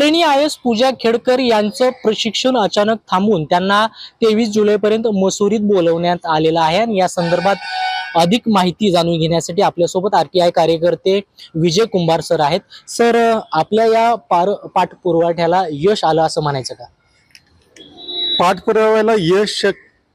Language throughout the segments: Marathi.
Trainee I A S Puja Khedkar यांचं प्रशिक्षण अचानक थांबून त्यांना तेवीस जुलैपर्यंत मसुरीत बोलवण्यात आलेलं आहे. आणि या संदर्भात अधिक माहिती जाणून घेण्यासाठी आपल्यासोबत आर टी आय कार्यकर्ते विजय कुंभार सर आहेत. सर आपल्या या पार पाठपुरवठ्याला यश आलं असं म्हणायचं का? पाठपुराव्याला यश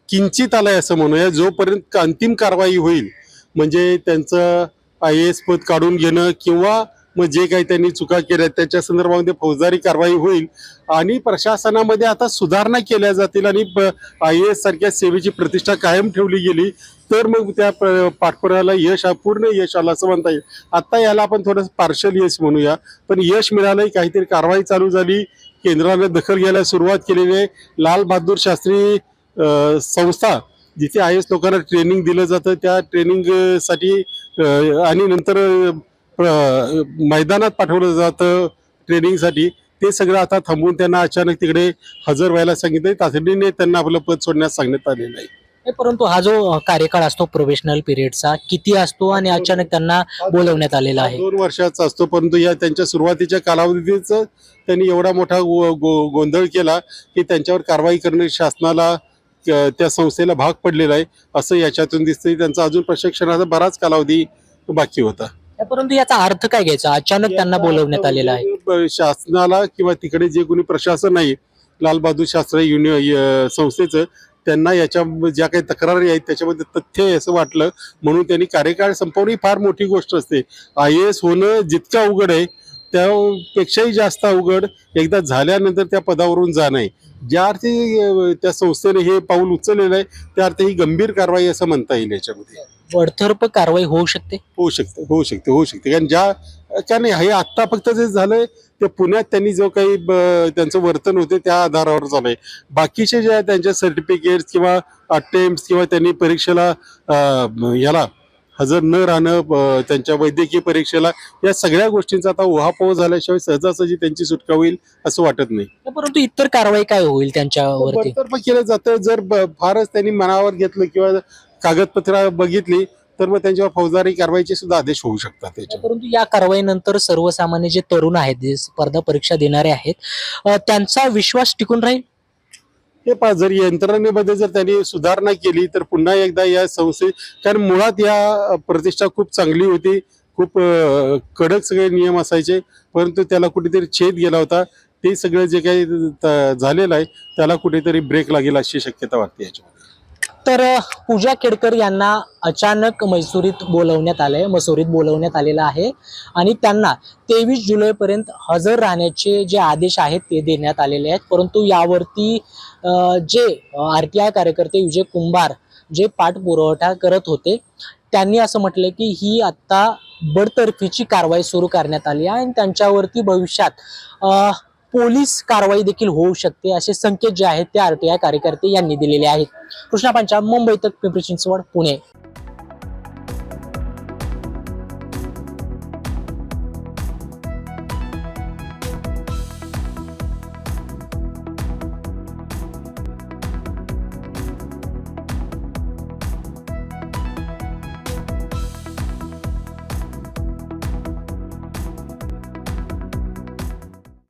किंचित आलंय असं म्हणूया. जोपर्यंत अंतिम कारवाई होईल म्हणजे त्यांचं आय एस पद काढून घेणं किंवा मग जे काही त्यांनी चुका केल्या त्याच्या संदर्भामध्ये फौजदारी कारवाई होईल आणि प्रशासनामध्ये आता सुधारणा केल्या जातील आणि आय एस सारख्या सेवेची प्रतिष्ठा कायम ठेवली गेली तर मग त्या प- यश पूर्ण यश आलं असं म्हणता येईल. आत्ता याला आपण थोडंसं पार्शल यश म्हणूया पण यश मिळालंय काहीतरी कारवाई चालू झाली केंद्राने दखल घ्यायला सुरुवात केलेली आहे. लाल बहादूर शास्त्री संस्था जिथे आय एस लोकांना ट्रेनिंग दिलं जातं त्या ट्रेनिंगसाठी आणि नंतर मैदानात पाठवलं जातं ट्रेनिंगसाठी. ते सगळं आता थांबवून त्यांना अचानक तिकडे हजर व्हायला सांगितलं. तातडीने त्यांना आपलं पद सोडण्यास सांगण्यात आलेलं आहे. नाही, परंतु हा जो कार्यकाळ असतो प्रोफेशनल पिरियडचा किती असतो आणि अचानक त्यांना बोलवण्यात आलेला आहे? दोन वर्षाचा असतो परंतु या त्यांच्या सुरुवातीच्या कालावधीच त्यांनी एवढा मोठा गो- गो- गोंधळ केला की त्यांच्यावर कारवाई करणे शासनाला त्या संस्थेला भाग पडलेला आहे. असं याच्यातून दिसतंय. त्यांचा अजून प्रशिक्षणाचा बराच कालावधी बाकी होता. परंतु याचा अर्थ काय घ्यायचा? अचानक त्यांना बोलवण्यात आलेलं आहे. ब- शासनाला किंवा तिकडे जे कोणी प्रशासन आहे लाल बहादूर शास्त्री युनि य- संस्थेचं त्यांना याच्या ज्या काही तक्रारी आहेत त्याच्यामध्ये तथ्य आहे असं वाटलं. म्हणून त्यांनी कार्यकाळ संपवणे ही फार मोठी गोष्ट असते. आय एस होणं जितकं अवघड आहे त्यापेक्षाही जास्त अवघड एकदा झाल्यानंतर त्या पदावरून जाणं आहे. ज्या अर्थी त्या संस्थेने हे पाऊल उचललेलं आहे त्या अर्थी ही गंभीर कारवाई असं म्हणता येईल याच्यामध्ये. बडतर्फ कारवाई होऊ शकते? होऊ शकते होऊ शकते होऊ शकते. कारण ज्या कारण हे आत्ता फक्त जे झालंय ते पुण्यात त्यांनी जो काही त्यांचं वर्तन होते त्या आधारावर झालंय. बाकीचे जे आहे त्यांचे सर्टिफिकेट किंवा अटेम्प्ट किंवा त्यांनी परीक्षेला याला हजर न राहणं त्यांच्या वैद्यकीय परीक्षेला या सगळ्या गोष्टींचा आता उहापोह झाल्याशिवाय सहजासहजी त्यांची सुटका होईल असं वाटत नाही. परंतु इतर कारवाई काय होईल त्यांच्यावरती? बडतर्फ केलं जातं. जर फारच त्यांनी मनावर घेतलं किंवा कागदपत्र बघितली तर मग त्यांच्यावर फौजदारी कारवाईचे सुद्धा आदेश होऊ शकतात त्याच्यावर. परंतु या कारवाईनंतर सर्वसामान्य जे तरुण आहेत जे स्पर्धा परीक्षा देणारे आहेत त्यांचा विश्वास टिकून राहील? हे पहा जर यंत्रणेमध्ये जर त्यांनी सुधारणा केली तर पुन्हा एकदा या संस्थे कारण मुळात या प्रतिष्ठा खूप चांगली होती खूप कडक सगळे नियम असायचे परंतु त्याला कुठेतरी छेद गेला होता. ते सगळं जे काही त- झालेलं आहे त्याला कुठेतरी ब्रेक लागेल अशी शक्यता वाटते याच्यामध्ये. तर पूजा केडकर यांना अचानक मैसुरीत बोलवण्यात आलंय मसुरीत बोलवण्यात आलेलं आहे. आणि त्यांना तेवीस जुलैपर्यंत हजर राहण्याचे जे आदेश आहेत ते देण्यात आलेले आहेत. परंतु यावरती जे आर टी आय कार्यकर्ते विजय कुंभार जे पाठपुरवठा करत होते त्यांनी असं म्हटलं की ही आत्ता बडतर्फीची कारवाई सुरू करण्यात आली आहे आणि त्यांच्यावरती भविष्यात पोलीस कारवाई देखील होऊ शकते असे संकेत जे आहेत ते आरटीआय कार्यकर्ते यांनी दिलेले आहेत. कृष्णा पंचाल मुंबई तक पिंपरी चिंचवड पुणे.